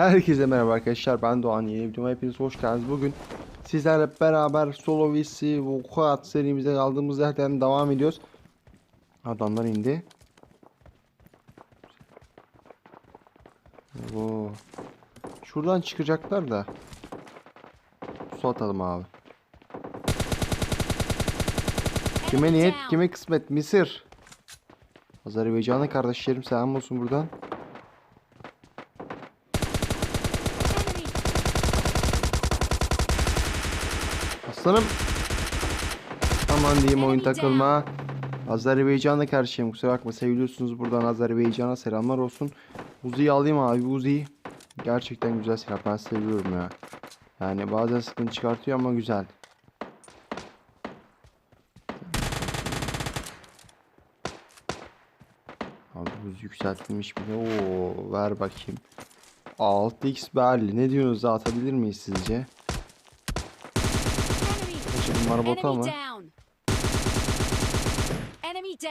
Herkese merhaba arkadaşlar ben Doğan yeni videoma hepiniz hoş geldiniz. Bugün sizlerle beraber solo vs Vukuat serimize kaldığımız yerden devam ediyoruz. Adamlar indi. Oo. Şuradan çıkacaklar da. Su atalım abi. Kime niyet kime kısmet Mısır. Azerbaycan'a kardeşlerim selam olsun buradan. Aslanım. Aman diyeyim oyun takılma. Azerbaycan'la karşıyım kusura bakma seviliyorsunuz buradan Azerbaycan'a selamlar olsun. Uzi'yi alayım abi Uzi. Gerçekten güzel silah ben seviyorum ya. Yani bazen sıkıntı çıkartıyor ama güzel. Abi buz yükseltilmiş bile. Oo ver bakayım. 6x belli. Ne diyorsunuz atabilir miyiz sizce? Gerçi bunlar bot ama.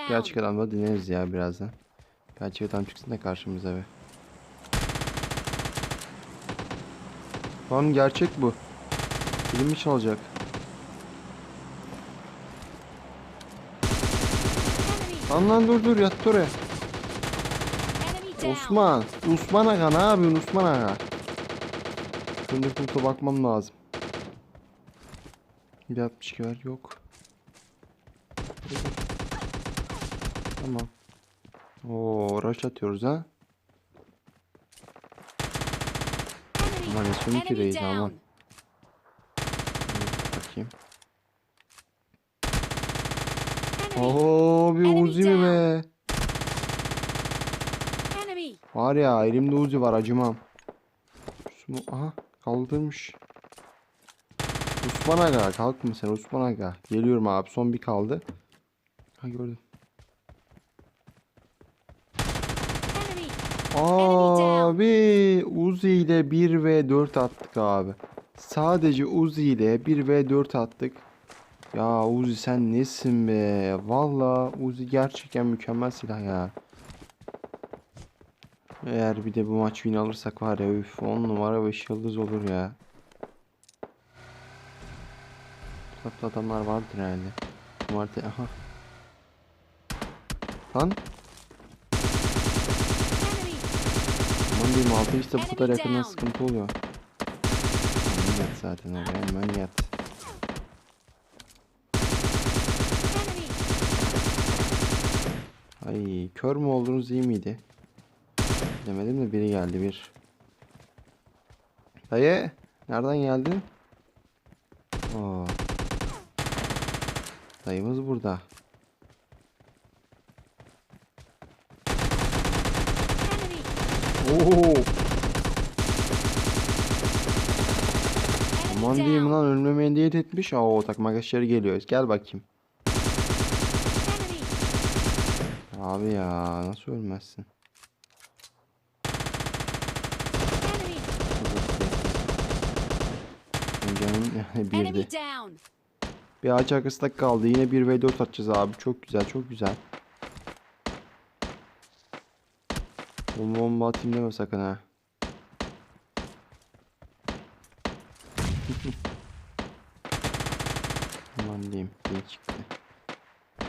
Gerçek adam da dinleriz ya birazdan. Gerçek adam çıksın da karşımıza be. Lan gerçek bu. Film mi çalacak? Lan lan dur dur yattı oraya. Osman. Osman Aga ne yapıyorsun Osman Aga? Fındık bakmam lazım. 162 var yok. Tamam. Oo rush atıyoruz ha. Aman ne son ikideyiz aman. Bakayım. Oo bir Uzi mi be? Var ya elimde Uzi var acımam. Aha kaldırmış. Osman Aga kalkma sen Osman Aga. Geliyorum abi son bir kaldı. Ha gördüm. Abi Uzi ile 1 ve 4 attık abi. Sadece Uzi ile 1 ve 4 attık. Ya Uzi sen nesin be? Valla Uzi gerçekten mükemmel silah ya. Eğer bir de bu maç win alırsak var ya üf 10 numara 5 yıldız olur ya. Tatlı adamlar vardır herhalde. Martı aha. Lan aman diyeyim altı işte bu kadar yakından sıkıntı oluyor. Hemen yat zaten oraya hemen yat. Ay kör mü oldunuz iyi miydi? Demedim de biri geldi bir. Dayı nereden geldin? Oo. Dayımız burada. Oo. Aman diyeyim lan ölmemeye niyet etmiş. Oo takım arkadaşları geliyor. Gel bakayım. Abi ya nasıl ölmezsin? Canım yani birdi. Bir ağaç arkasında kaldı. Yine 1 v 4 atacağız abi. Çok güzel, çok güzel. Bomba bomba atayım deme sakın ha. Aman diyeyim. İyi çıktı.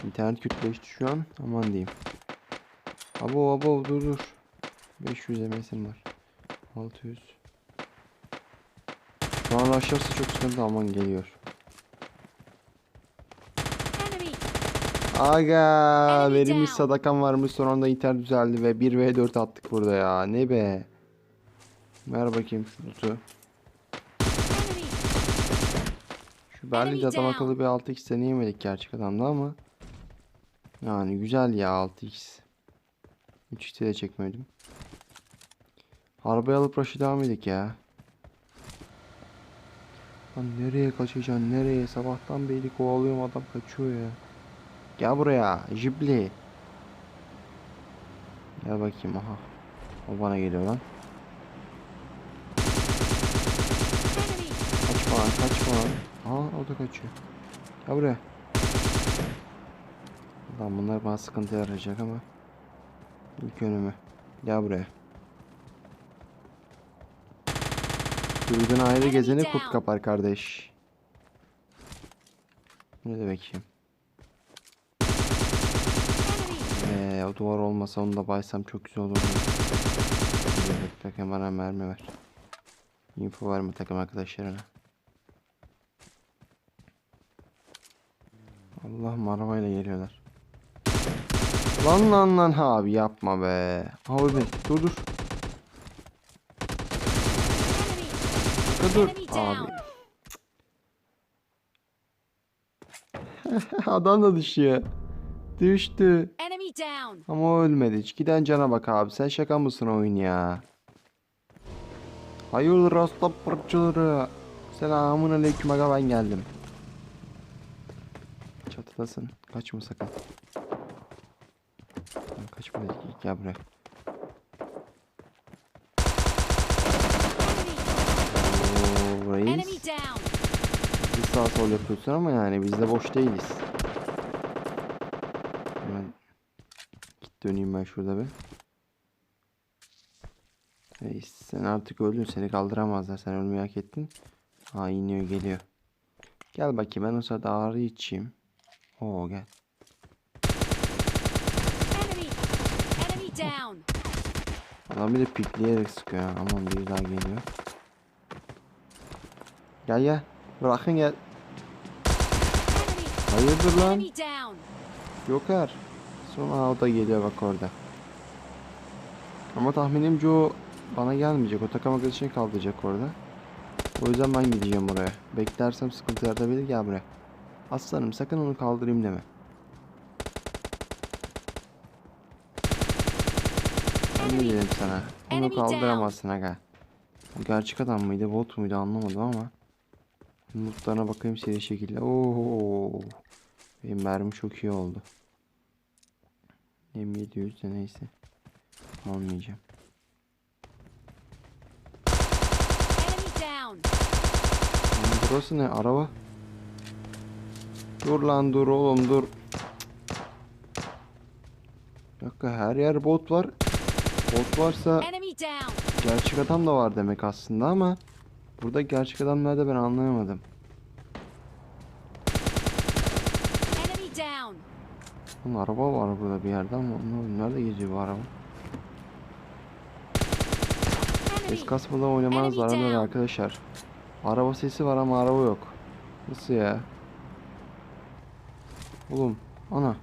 İnternet kötüleşti şu an. Aman diyeyim. Abo abo dur dur. 500 MS'im var. 600. Şu an aşağısı çok sıkıntı aman geliyor. Aga verilmiş sadakam varmış son anda internet düzeldi ve 1 v 4 attık burada ya. Ne be. Ver bakayım şu loot'u. Şu Berlin'de adam akıllı bir 6x deneyemedik gerçek adamda ama. Yani güzel ya 6x. 3x'te de çekmedim. Arabayı alıp rush'ı devam edik ya. Lan nereye kaçacaksın nereye? Sabahtan beri kovalıyorum adam kaçıyor ya. Gel buraya Jibli. Gel bakayım aha. O bana geliyor lan. Kaçma kaçma. Aha o da kaçıyor. Gel buraya. Lan bunlar bana sıkıntı yarayacak ama. İlk önümü. Gel buraya. Kuyudan ayrı gezeni kurt kapar kardeş. Ne de bakayım. Ee, o duvar olmasa onu da baysam çok güzel olurdu. Takım bana mermi ver. Info var mı takım arkadaşlarına? Allah'ım arabayla geliyorlar. Lan lan lan abi yapma be. Abi dur dur. Dur abi. Adam da düşüyor. Düştü. Ama o ölmedi. Hiç giden cana bak abi. Sen şaka mısın oyun ya? Hayırdır rasta parçaları. Selamun aleyküm aga ben geldim. Çatıdasın. Kaçma sakın. Kaçma. Gel buraya. Oo, reis. Biz sağ sol yapıyorsun ama yani biz de boş değiliz. Hemen git döneyim ben şurada bir. Reis sen artık öldün seni kaldıramazlar sen ölmeyi hak ettin. Ha iniyor geliyor. Gel bakayım ben o sırada ağrı içeyim. Oo gel. Adam bir de pikleyerek sıkıyor ha. Aman bir daha geliyor. Gel gel. Bırakın gel. Hayırdır lan? Joker. Sonra o da geliyor bak orada. Ama tahminimce o bana gelmeyecek. O takım arkadaşını kaldıracak orada. O yüzden ben gideceğim oraya. Beklersem sıkıntı yaratabilir. Gel buraya. Aslanım sakın onu kaldırayım deme. Ben ne dedim sana? Onu kaldıramazsın aga. O gerçek adam mıydı, bot muydu anlamadım ama. Lootlarına bakayım seri şekilde. Oo. Benim mermi çok iyi oldu. M700 de neyse. Almayacağım. Lan burası ne? Araba. Dur lan dur oğlum dur. Bir dakika her yer bot var. Bot varsa gerçek adam da var demek aslında ama burada gerçek adam nerede ben anlayamadım. Lan araba var burada bir yerde ama. Nerede geziyor bu araba? Ses kasmadan oynamanız zararlı arkadaşlar. Araba sesi var ama araba yok. Nasıl ya? Oğlum ana.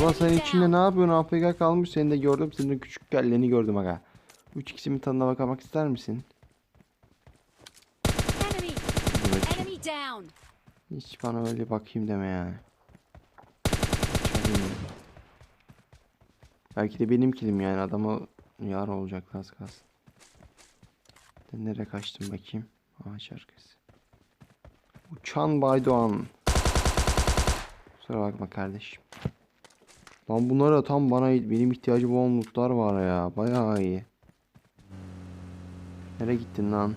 Ulan sen içinde ne yapıyorsun? AFK kalmış seni de gördüm. Senin de küçük kelleni gördüm aga. 3 x'imin tadına bakamak ister misin? Hiç bana öyle bakayım deme yani. Çalayım ya. Belki de benim kilim yani adama yar olacak az kalsın. Ben nereye kaçtım bakayım. Ağaç arkası. Uçan Baydoğan. Kusura bakma kardeşim. Lan bunlara tam bana benim ihtiyacım olan lootlar var ya. Bayağı iyi. Nereye gittin lan?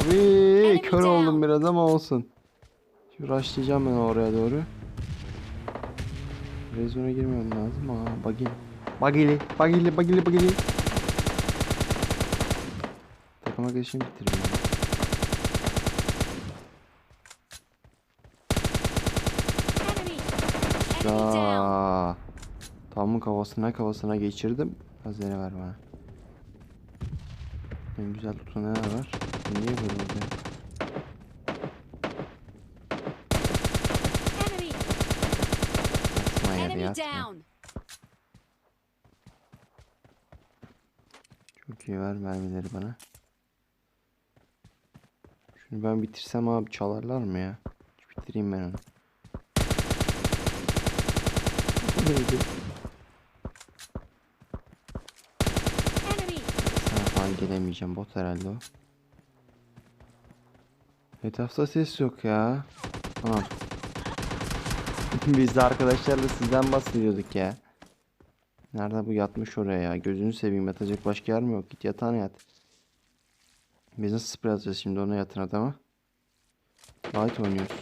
Abi kör oldum biraz ama olsun. Şu rushlayacağım ben oraya doğru. Rezona girmem lazım. Aa bagili. Bagili, bagili, bagili, bagili. Takım. Enemy down. Aa, Tamın kafasına kafasına geçirdim. Hazine ver bana. En güzel tutan neler var? Niye böyle oldu? ya? Yatma. down. Çok iyi ver mermileri bana. Şunu ben bitirsem abi çalarlar mı ya? Bitireyim ben onu. Sana falan gelemeyeceğim. Bot herhalde o. Etrafta ses yok ya. Anam. Biz de arkadaşlarla sizden bahsediyorduk ya. Nerede bu yatmış oraya ya? Gözünü seveyim yatacak başka yer mi yok? Git yatağına yat. Biz nasıl sprey atacağız şimdi ona yatın adama? Light oynuyoruz.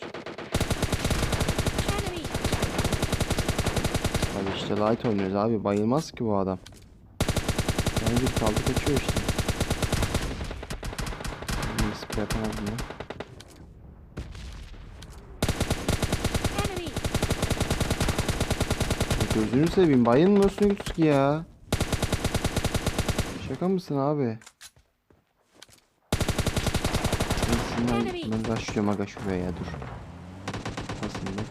Tabii işte light oynuyoruz abi. Bayılmaz ki bu adam. Yani bir kaldı kaçıyor işte. Sprey yapamaz mı? Enemy. Ya Gözünü seveyim bayılmıyorsunuz ki ya. Şaka mısın abi? Ben, ben başlıyorum aga şuraya ya dur. Be.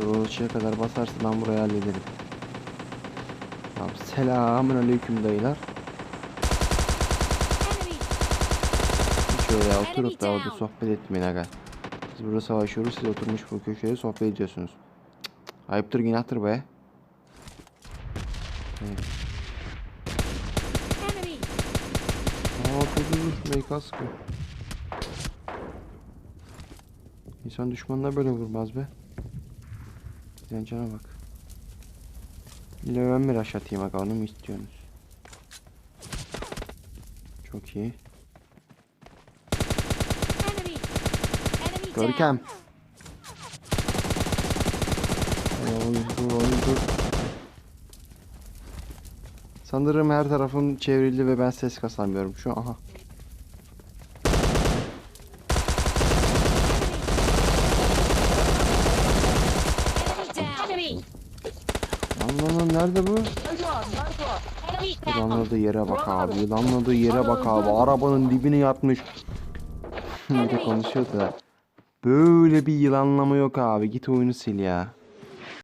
Dur şeye kadar basarsa ben burayı hallederim. Tamam selamun aleyküm dayılar. Enemy. Hiç öyle oturup da orada sohbet etmeyin aga. Biz burada savaşıyoruz siz oturmuş bu köşeye sohbet ediyorsunuz. Ayıptır günahtır be. Evet. Enemy. Aa dur dur dur. İnsan düşmanına böyle vurmaz be. Sen cana bak. İle ben bir rush atayım aga onu mu istiyorsunuz? Çok iyi. Enemy. Enemy Görkem. Dur. Sanırım her tarafım çevrildi ve ben ses kasamıyorum. Şu aha. Enemy. Lan nerede bu? Yılanladığı yere bak abi. Yılanladığı yere bak abi. Arabanın dibine yatmış. Bir de konuşuyordu da. Böyle bir yılanlama yok abi. Git oyunu sil ya.